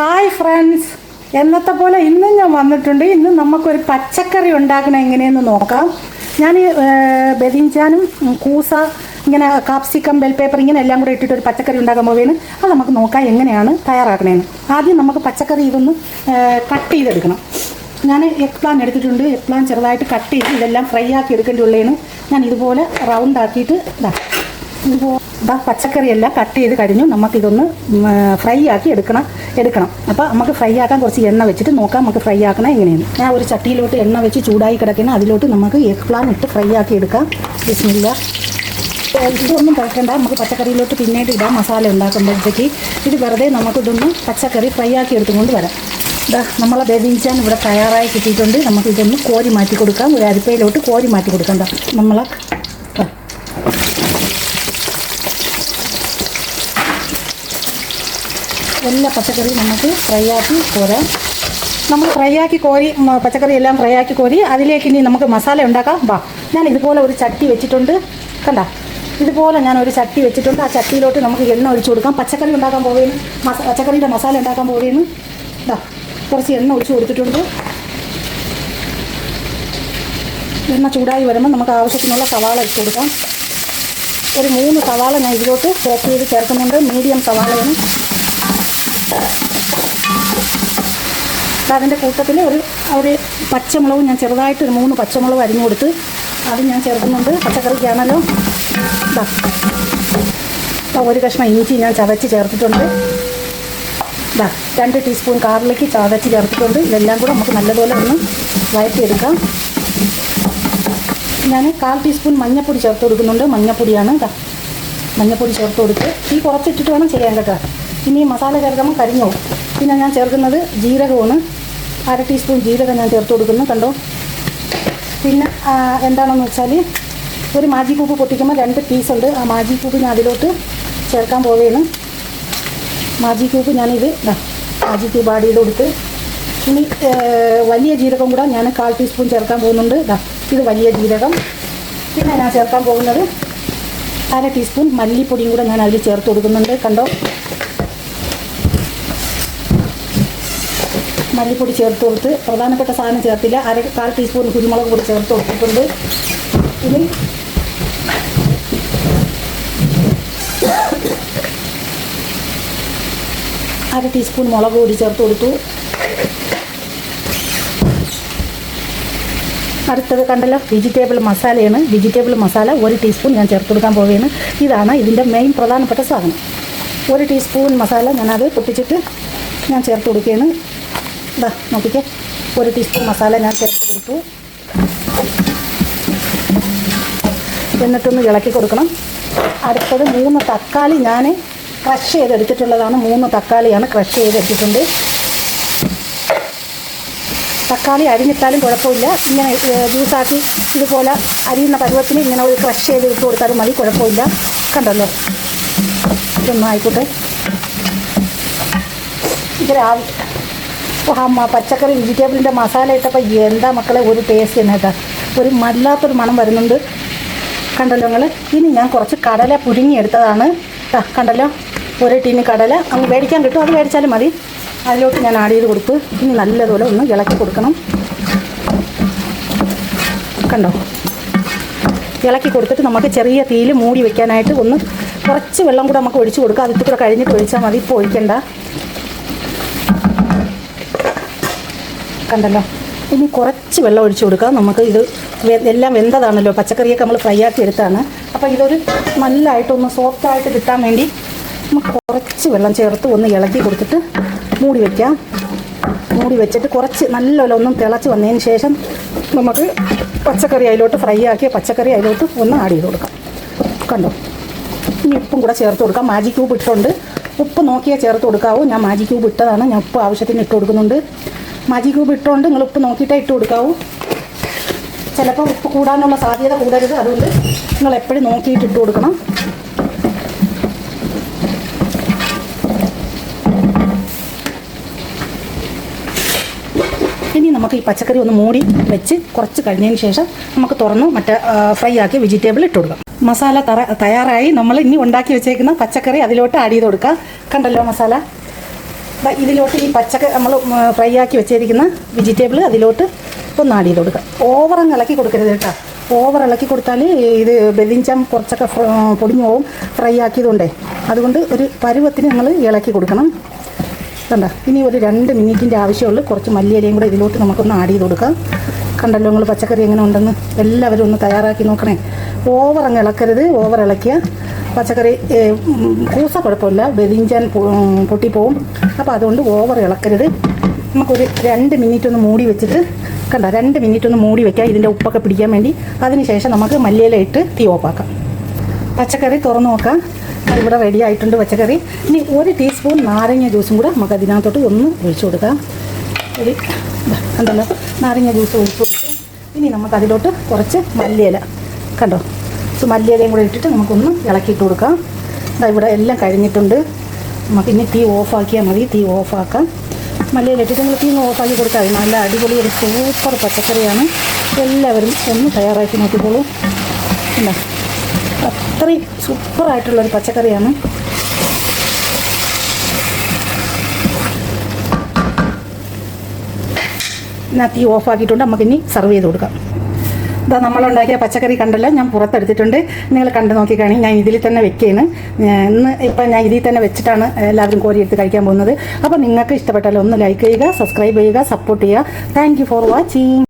Hi friends എന്നത്തെ പോലെ ഇന്നും ഞാൻ വന്നിട്ടുണ്ട്. ഇന്ന് നമുക്കൊരു പച്ചക്കറി ഉണ്ടാക്കണം എങ്ങനെയെന്ന് നോക്കാം. ഞാൻ ബെദിഞ്ചാനും കൂസ ഇങ്ങനെ കാപ്സിക്കം ബെൽ പേപ്പർ ഇങ്ങനെ എല്ലാം കൂടെ ഇട്ടിട്ട് ഒരു പച്ചക്കറി ഉണ്ടാക്കാൻ പോവുകയാണ്. അത് നമുക്ക് നോക്കാം എങ്ങനെയാണ് തയ്യാറാക്കണേന്ന്. ആദ്യം നമുക്ക് പച്ചക്കറി ഇതൊന്ന് കട്ട് ചെയ്തെടുക്കണം. ഞാൻ എഗ് പ്ലാൻ എടുത്തിട്ടുണ്ട്. എഗ് പ്ലാൻ ചെറുതായിട്ട് കട്ട് ചെയ്ത് ഇതെല്ലാം ഫ്രൈ ആക്കി എടുക്കേണ്ടി ഉള്ളതാണ് ഞാൻ ഇതുപോലെ റൗണ്ട് ആക്കിയിട്ട് ഇതാ. ഇതുപോലെ ഇതാ പച്ചക്കറിയെല്ലാം കട്ട് ചെയ്ത് കഴിഞ്ഞു. നമുക്കിതൊന്ന് ഫ്രൈ ആക്കി എടുക്കണം എടുക്കണം. അപ്പോൾ നമുക്ക് ഫ്രൈ ആക്കാൻ കുറച്ച് എണ്ണ വെച്ചിട്ട് നോക്കാം നമുക്ക് ഫ്രൈ ആക്കണം എങ്ങനെയാണ് ഞാൻ ഒരു ചട്ടിയിലോട്ട് എണ്ണ വെച്ച് ചൂടായി കിടക്കുന്ന അതിലോട്ട് നമുക്ക് എഗ് പ്ലാൻ ഇട്ട് ഫ്രൈ ആക്കി എടുക്കാം. ബിസ്മില്ല. ഇതൊന്നും കഴിക്കണ്ട നമുക്ക് പച്ചക്കറിയിലോട്ട് പിന്നീട് ഇടാം. മസാല ഉണ്ടാക്കുമ്പോഴത്തേക്ക് ഇത് വെറുതെ നമുക്കിതൊന്ന് പച്ചക്കറി ഫ്രൈ ആക്കി എടുത്തുകൊണ്ട് വരാം. ഇതാ നമ്മളെ ബേബിഞ്ചാൻ ഇവിടെ തയ്യാറായി കിട്ടിയിട്ടുണ്ട്. നമുക്കിതൊന്ന് കോരി മാറ്റി കൊടുക്കാം. ഒരു അരിപ്പയിലോട്ട് കോരി മാറ്റി കൊടുക്കണ്ട നമ്മളെ എല്ലാ പച്ചക്കറിയും നമുക്ക് ഫ്രൈ ആക്കി കോരാം. നമ്മൾ ഫ്രൈ ആക്കി കോരി പച്ചക്കറി എല്ലാം ഫ്രൈ ആക്കി കോരി അതിലേക്ക് ഇനി നമുക്ക് മസാല ഉണ്ടാക്കാം. വാ ഞാൻ ഇതുപോലെ ഒരു ചട്ടി വെച്ചിട്ടുണ്ട്. കണ്ട? ഇതുപോലെ ഞാൻ ഒരു ചട്ടി വെച്ചിട്ടുണ്ട്. ആ ചട്ടിയിലോട്ട് നമുക്ക് എണ്ണ ഒഴിച്ചു കൊടുക്കാം. പച്ചക്കറി ഉണ്ടാക്കാൻ പോവുകയും മസ പച്ചക്കറിയുടെ മസാല ഉണ്ടാക്കാൻ പോവുകയും ഇതാ കുറച്ച് എണ്ണ ഒഴിച്ചു കൊടുത്തിട്ടുണ്ട്. എണ്ണ ചൂടായി വരുമ്പോൾ നമുക്ക് ആവശ്യത്തിനുള്ള സവാള ഇട്ട് കൊടുക്കാം. ഒരു മൂന്ന് സവാള ഞാൻ ഇതിലോട്ട് ചോപ്പ് ചെയ്ത് ചേർക്കുന്നുണ്ട്. മീഡിയം സവാളയാണ്. അതിന്റെ കൂട്ടത്തിൽ ഒരു ഒരു പച്ചമുളകും ഞാൻ ചെറുതായിട്ട് ഒരു മൂന്ന് പച്ചമുളക് അരിഞ്ഞു കൊടുത്ത് അത് ഞാൻ ചേർക്കുന്നുണ്ട്. പച്ചക്കറിക്കാണല്ലോ ഇതാ ഒരു കഷ്ണം ഇഞ്ചി ഞാൻ ചതച്ച് ചേർത്തിട്ടുണ്ട്. ഇതാ രണ്ട് ടീസ്പൂൺ കാറിലേക്ക് ചതച്ച് ചേർത്തിട്ടുണ്ട്. ഇതെല്ലാം കൂടെ നമുക്ക് നല്ലതുപോലെ ഒന്ന് വഴറ്റിയെടുക്കാം. ഞാൻ കാൽ ടീസ്പൂൺ മഞ്ഞപ്പൊടി ചേർത്ത് കൊടുക്കുന്നുണ്ട്. മഞ്ഞൾപ്പൊടിയാണ് ഇതാ മഞ്ഞൾപ്പൊടി ചേർത്ത് കൊടുത്ത് ഈ കുറച്ചിട്ടിട്ട് വേണം ചെയ്യാൻ കേട്ടോ. ഇനി മസാല ചേർക്കുമ്പോൾ കരിഞ്ഞു? പോകും പിന്നെ ഞാൻ ചേർക്കുന്നത് ജീരകമാണ്. അര ടീസ്പൂൺ ജീരകം ഞാൻ ചേർത്ത് കൊടുക്കുന്നു കണ്ടോ? പിന്നെ എന്താണെന്ന് വെച്ചാൽ ഒരു മാജി കൂപ്പ് പൊട്ടിക്കുമ്പോൾ രണ്ട് പീസുണ്ട്. ആ മാജി കൂപ്പ് ഞാൻ അതിലോട്ട് ചേർക്കാൻ പോവുകയാണ്. മാജി ക്യൂബ് ഞാനിത് മാജി ക്യൂബ് ആഡ് കൊടുത്ത് ഇനി വലിയ ജീരകം കൂടെ ഞാൻ കാൽ ടീസ്പൂൺ ചേർക്കാൻ പോകുന്നുണ്ട്. ഇത് വലിയ ജീരകം. പിന്നെ ഞാൻ ചേർക്കാൻ പോകുന്നത് അര ടീസ്പൂൺ മല്ലിപ്പൊടിയും കൂടെ ഞാൻ അതിൽ ചേർത്ത് കൊടുക്കുന്നുണ്ട് കണ്ടോ? മല്ലിപ്പൊടി ചേർത്ത് കൊടുത്ത് പ്രധാനപ്പെട്ട സാധനം ചേർത്തില്ല. അര കാൽ ടീസ്പൂൺ കുരുമുളക് പൊടി ചേർത്ത് കൊടുത്തിട്ടുണ്ട്. ഇനി അര ടീസ്പൂൺ മുളക് പൊടി ചേർത്ത് കൊടുത്തു. അടുത്തത് കണ്ടല്ലോ വെജിറ്റബിൾ മസാലയാണ് വെജിറ്റബിൾ മസാല ഒരു ടീസ്പൂൺ ഞാൻ ചേർത്ത് കൊടുക്കാൻ പോവുകയാണ്. ഇതാണ് ഇതിന്റെ മെയിൻ പ്രധാനപ്പെട്ട സാധനം. ഒരു ടീസ്പൂൺ മസാല ഞാനത് പൊട്ടിച്ചിട്ട് ഞാൻ ചേർത്ത് കൊടുക്കുകയാണ്. ഇതാ നോക്കിക്കേ. ഒരു ടീസ്പൂൺ മസാല ഞാൻ ചേർത്ത് കൊടുത്തു. എന്നിട്ടൊന്ന് ഇളക്കി കൊടുക്കണം. അടുത്തത് മൂന്ന് തക്കാളി ഞാൻ ക്രഷ് ചെയ്തെടുത്തിട്ടുള്ളതാണ്. മൂന്ന് തക്കാളിയാണ് ക്രഷ് ചെയ്തെടുത്തിട്ടുണ്ട്. തക്കാളി അരിഞ്ഞിട്ടാലും കുഴപ്പമില്ല. ഇങ്ങനെ ജ്യൂസാക്കി ഇതുപോലെ അരിയുന്ന പരുവത്തിന് ഇങ്ങനെ ഒരു ക്രഷ് ചെയ്ത് ഇട്ട് കൊടുത്താലും മതി കുഴപ്പമില്ല. കണ്ടല്ലോ? ഇതൊന്നും ആയിക്കോട്ടെ ഇത് രാവിലെ പച്ചക്കറി വെജിറ്റബിളിന്റെ മസാല ഇട്ടപ്പോൾ എന്താ മക്കളെ ഒരു ടേസ്റ്റ് തന്നെ കേട്ടോ ഒരു മല്ലാത്തൊരു മണം വരുന്നുണ്ട്. കണ്ടല്ലോ നിങ്ങൾ ഇനി ഞാൻ കുറച്ച് കടല പുഴുങ്ങിയെടുത്തതാണ് കണ്ടല്ലോ? ഒരു ടീന് കടല. അങ്ങ് മേടിക്കാൻ കിട്ടും അത് മേടിച്ചാലും മതി. അതിലോട്ട് ഞാൻ ആഡ് ചെയ്ത് കൊടുത്ത് ഇനി നല്ലതുപോലെ ഒന്ന് ഇളക്കി കൊടുക്കണം. കണ്ടോ? ഇളക്കി കൊടുത്തിട്ട് നമുക്ക് ചെറിയ തീയിൽ മൂടി വെക്കാനായിട്ട് ഒന്ന് കുറച്ച് വെള്ളം കൂടെ നമുക്ക് ഒഴിച്ചു കൊടുക്കാം. അതിൽ കൂടെ കഴിഞ്ഞിട്ട് ഒഴിച്ചാൽ മതി. ഇപ്പോൾ ഒഴിക്കണ്ട. കണ്ടല്ലോ. ഇനി കുറച്ച് വെള്ളം ഒഴിച്ചു കൊടുക്കാം നമുക്ക് ഇത് എല്ലാം വെന്തതാണല്ലോ. പച്ചക്കറിയൊക്കെ നമ്മൾ ഫ്രൈ ആക്കി എടുത്താണ്. അപ്പോൾ ഇതൊരു നല്ലതായിട്ടൊന്ന് സോഫ്റ്റായിട്ട് കിട്ടാൻ വേണ്ടി നമുക്ക് കുറച്ച് വെള്ളം ചേർത്ത് ഒന്ന് ഇളക്കി കൊടുത്തിട്ട് മൂടി വയ്ക്കാം മൂടി വെച്ചിട്ട് കുറച്ച് നല്ലപോലെ ഒന്നും തിളച്ച് വന്നതിന് ശേഷം നമുക്ക് പച്ചക്കറി അതിലോട്ട് ഫ്രൈ ആക്കിയ പച്ചക്കറി അതിലോട്ട് ഒന്ന് ആഡ് ചെയ്ത് കൊടുക്കാം. കണ്ടോ? ഇനി ഉപ്പും കൂടെ ചേർത്ത് കൊടുക്കാം. മാജിക് ക്യൂബ് ഇട്ടുണ്ട് ഉപ്പ് നോക്കിയാൽ ചേർത്ത് കൊടുക്കാവൂ. ഞാൻ മാജിക് ക്യൂബ് ഇട്ടതാണ്. ഞാൻ ഉപ്പ് ആവശ്യത്തിന് ഇട്ട് കൊടുക്കുന്നുണ്ട്. മാജി ക്യൂബ് ഇട്ടുകൊണ്ട് നിങ്ങൾ ഉപ്പ് നോക്കിയിട്ടേ ഇട്ട് കൊടുക്കാവൂ. ചിലപ്പോൾ ഉപ്പ് കൂടാനുള്ള സാധ്യത കൂടരുത്. അതുകൊണ്ട് നിങ്ങൾ എപ്പോഴും നോക്കിയിട്ട് ഇട്ട് കൊടുക്കണം. ഇനി നമുക്ക് ഈ പച്ചക്കറി ഒന്ന് മൂടി വെച്ച് കുറച്ച് കഴിഞ്ഞതിന് ശേഷം നമുക്ക് തുറന്ന് മറ്റേ ഫ്രൈ ആക്കി വെജിറ്റബിൾ ഇട്ട് കൊടുക്കാം. മസാല തയ്യാറായി. നമ്മൾ ഇനി ഉണ്ടാക്കി വെച്ചേക്കുന്ന പച്ചക്കറി അതിലോട്ട് ആഡ് ചെയ്ത് കൊടുക്കാം. കണ്ടല്ലോ മസാല? ഇതിലോട്ട് ഈ പച്ചക്ക നമ്മൾ ഫ്രൈ ആക്കി വെച്ചിരിക്കുന്ന വെജിറ്റബിൾ അതിലോട്ട് ഒന്ന് ആഡ് ചെയ്ത് കൊടുക്കുക ഓവറങ്ങ് ഇളക്കി കൊടുക്കരുത് കേട്ടോ. ഓവർ ഇളക്കി കൊടുത്താൽ ഇത് ബെലിഞ്ചം കുറച്ചൊക്കെ പൊടിഞ്ഞു പോവും ഫ്രൈ ആക്കിയതുകൊണ്ടേ. അതുകൊണ്ട് ഒരു പരുവത്തിന് നമ്മൾ ഇളക്കി കൊടുക്കണം. കണ്ട? ഇനി ഒരു രണ്ട് മിനിറ്റിന്റെ ആവശ്യമുള്ളൂ. കുറച്ച് മല്ലിയിലയും കൂടെ ഇതിലോട്ട് നമുക്കൊന്ന് ആഡ് ചെയ്ത് കൊടുക്കാം. കണ്ടല്ലോ നിങ്ങൾ പച്ചക്കറി എങ്ങനെ ഉണ്ടെന്ന്. എല്ലാവരും ഒന്ന് തയ്യാറാക്കി നോക്കണേ. ഓവർ അങ്ങ് ഇളക്കരുത്. ഓവർ ഇളക്കിയ പച്ചക്കറി പൂസ കുഴപ്പമില്ല. വെതിഞ്ചാൻ പൊട്ടിപ്പോവും. അപ്പോൾ അതുകൊണ്ട് ഓവർ ഇളക്കരുത്. നമുക്കൊരു രണ്ട് മിനിറ്റ് ഒന്ന് മൂടി വെച്ചിട്ട് കണ്ട രണ്ട് മിനിറ്റ് ഒന്ന് മൂടി വെക്കാം ഇതിന്റെ ഉപ്പൊക്കെ പിടിക്കാൻ വേണ്ടി. അതിനുശേഷം നമുക്ക് മല്ലിയില ഇട്ട് തീ ഓഫാക്കാം പച്ചക്കറി തുറന്നു നോക്കാം. ഇവിടെ റെഡി ആയിട്ടുണ്ട് പച്ചക്കറി. ഇനി ഒരു ടീസ്പൂൺ നാരങ്ങ ജ്യൂസും കൂടെ നമുക്ക് അതിനകത്തോട്ട് ഒന്ന് ഒഴിച്ചു കൊടുക്കാം. ഒരു കണ്ടല്ലോ? നാരങ്ങ ജ്യൂസ് ഒഴിച്ചു കൊടുക്കാം ഇനി നമുക്ക് അതിലോട്ട് കുറച്ച് മല്ലിയില. കണ്ടോ? മല്ലിയിലയും കൂടെ ഇട്ടിട്ട് നമുക്കൊന്ന് ഇളക്കിയിട്ട് കൊടുക്കാം. ഇതാ ഇവിടെ എല്ലാം കഴിഞ്ഞിട്ടുണ്ട്. നമുക്ക് ഇനി തീ ഓഫാക്കിയാൽ മതി. തീ ഓഫാക്കാം. മല്ലിയില ഇട്ടിട്ട് നമ്മൾ തീ ഓഫാക്കി കൊടുത്താൽ മതി. നല്ല അടിപൊളി ഒരു സൂപ്പർ പച്ചക്കറിയാണ്. എല്ലാവരും ഒന്ന് തയ്യാറാക്കി നോക്കിക്കോളൂ. അല്ല അത്രയും സൂപ്പറായിട്ടുള്ളൊരു പച്ചക്കറിയാണ്. തീ ഓഫാക്കിയിട്ടുണ്ട്. നമുക്കിനി സർവ് ചെയ്ത് കൊടുക്കാം. ഇതാ നമ്മളുണ്ടാക്കിയ പച്ചക്കറി കണ്ടല്ലോ ഞാൻ പുറത്തെടുത്തിട്ടുണ്ട്. നിങ്ങൾ കണ്ടു നോക്കിക്കാണി ഞാൻ ഇതിൽ തന്നെ വെക്കുകയാണ് ഇന്ന് ഇപ്പം ഞാൻ ഇതിൽ തന്നെ വെച്ചിട്ടാണ് എല്ലാവരും കോരിയെടുത്ത് കഴിക്കാൻ പോകുന്നത്. അപ്പോൾ നിങ്ങൾക്ക് ഇഷ്ടപ്പെട്ടാലും ഒന്ന് ലൈക്ക് ചെയ്യുക സബ്സ്ക്രൈബ് ചെയ്യുക സപ്പോർട്ട് ചെയ്യുക. Thank for watching